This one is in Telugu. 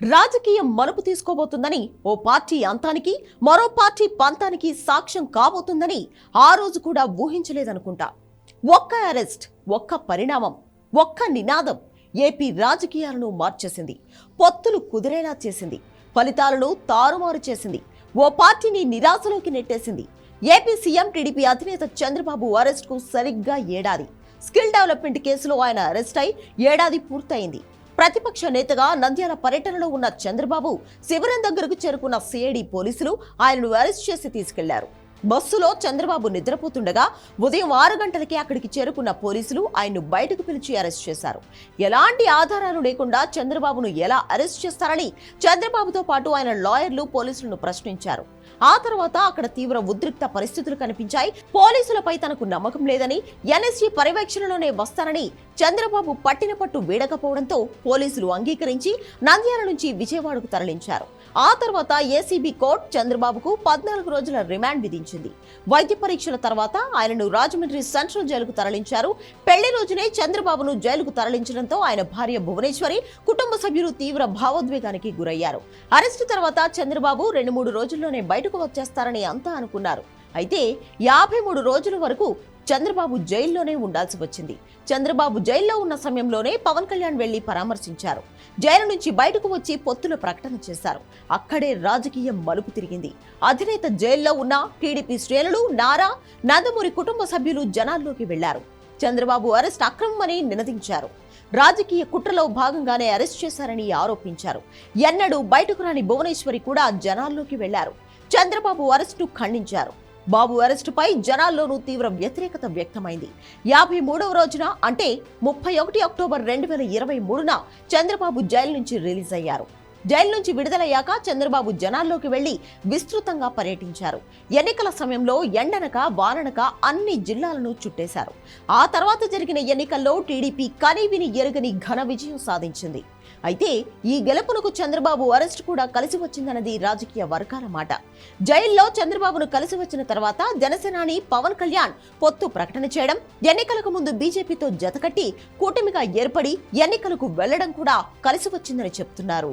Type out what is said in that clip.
రాజకీయం మలుపు తీసుకోబోతుందని ఓ పార్టీ అంతానికి మరో పార్టీ పంతానికి సాక్ష్యం కాబోతుందని ఆ రోజు కూడా ఊహించలేదనుకుంటా. ఒక్క అరెస్ట్ ఒక్క పరిణామం ఒక్క నినాదం ఏపీ రాజకీయాలను మార్చేసింది. పొత్తులు కుదిరేలా చేసింది. ఫలితాలను తారుమారు చేసింది. ఓ పార్టీని నిరాశలోకి నెట్టేసింది. ఏపీ సీఎం టీడీపీ అధినేత చంద్రబాబు అరెస్ట్కు సరిగ్గా ఏడాది. స్కిల్ డెవలప్మెంట్ కేసులో ఆయన అరెస్ట్ అయి ఏడాది పూర్తయింది. ప్రతిపక్ష నేతగా నంద్యాల పర్యటనలో ఉన్న చంద్రబాబు శిబిరం దగ్గరకు చేరుకున్న సిఐడి పోలీసులు ఆయనను అరెస్ట్ చేసి తీసుకెళ్ళారు. బస్సులో చంద్రబాబు నిద్రపోతుండగా ఉదయం ఆరు గంటలకే అక్కడికి చేరుకున్న పోలీసులు ఆయన్ను బయటకు పిలిచి అరెస్ట్ చేశారు. ఎలాంటి ఆధారాలు లేకుండా చంద్రబాబును ఎలా అరెస్ట్ చేస్తారని చంద్రబాబుతో పాటు ఆయన లాయర్లు పోలీసులను ప్రశ్నించారు. ఆ తర్వాత అక్కడ తీవ్ర ఉద్రిక్త పరిస్థితులు కనిపించాయి. పోలీసులపై తనకు నమ్మకం లేదని ఎన్ఎస్జీ పర్యవేక్షణలోనే వస్తానని చంద్రబాబు పట్టిన పట్టు వీడకపోవడంతో పోలీసులు అంగీకరించి నంద్యాల నుంచి విజయవాడకు తరలించారు. ఆ తర్వాత ఏసీబీ కోర్టు చంద్రబాబుకు పద్నాలుగు రోజుల రిమాండ్ విధించింది. వైద్య పరీక్షల తర్వాత ఆయనను రాజమండ్రి సెంట్రల్ జైలుకు తరలించారు. పెళ్ళి రోజునే చంద్రబాబును జైలుకు తరలించడంతో ఆయన భార్య భువనేశ్వరి కుటుంబ సభ్యులు తీవ్ర భావోద్వేగానికి గురయ్యారు. అరెస్టు తర్వాత చంద్రబాబు రెండు మూడు రోజుల్లోనే బయటకు వచ్చేస్తారని అంతా అనుకున్నారు. అయితే యాభై మూడు రోజుల వరకు చంద్రబాబు జైల్లోనే ఉండాల్సి వచ్చింది. చంద్రబాబు జైల్లో ఉన్న సమయంలోనే పవన్ కళ్యాణ్ వెళ్ళి పరామర్శించారు. జైలు నుంచి బయటకు వచ్చి పొత్తుల ప్రకటన చేశారు. అక్కడే రాజకీయం మలుపు తిరిగింది. అధినేత జైల్లో ఉన్న టీడీపీ శ్రేణులు నారా నందమూరి కుటుంబ సభ్యులు జనాల్లోకి వెళ్ళారు. చంద్రబాబు అరెస్ట్ అక్రమమని నినదించారు. రాజకీయ కుట్రలో భాగంగానే అరెస్ట్ చేశారని ఆరోపించారు. ఎన్నడూ బయటకు రాని భువనేశ్వరి కూడా జనాల్లోకి వెళ్ళారు. చంద్రబాబు అరెస్టు ఖండించారు. బాబు అరెస్టుపై జనాల్లోనూ తీవ్ర వ్యతిరేకత వ్యక్తమైంది. యాభై మూడవ రోజున అంటే ముప్పై ఒకటి అక్టోబర్ రెండు వేల ఇరవై మూడున చంద్రబాబు జైలు నుంచి రిలీజ్ అయ్యారు. జైలు నుంచి విడుదలయ్యాక చంద్రబాబు జనాల్లోకి వెళ్ళి విస్తృతంగా పర్యటించారు. ఎన్నికల సమయంలో ఎండనక వాననక అన్ని జిల్లాలను చుట్టేశారు. ఆ తర్వాత జరిగిన ఎన్నికల్లో టీడీపీ కనీవిని ఎరుగని ఘన విజయం సాధించింది. అయితే ఈ గెలుపునకు చంద్రబాబు అరెస్ట్ కూడా కలిసి వచ్చిందన్నది రాజకీయ వర్గాల మాట. జైల్లో చంద్రబాబును కలిసి వచ్చిన తర్వాత జనసేనాని పవన్ కళ్యాణ్ పొత్తు ప్రకటన చేయడం ఎన్నికలకు ముందు బీజేపీతో జతకట్టి కూటమిగా ఏర్పడి ఎన్నికలకు వెళ్ళడం కూడా కలిసి వచ్చిందని చెప్తున్నారు.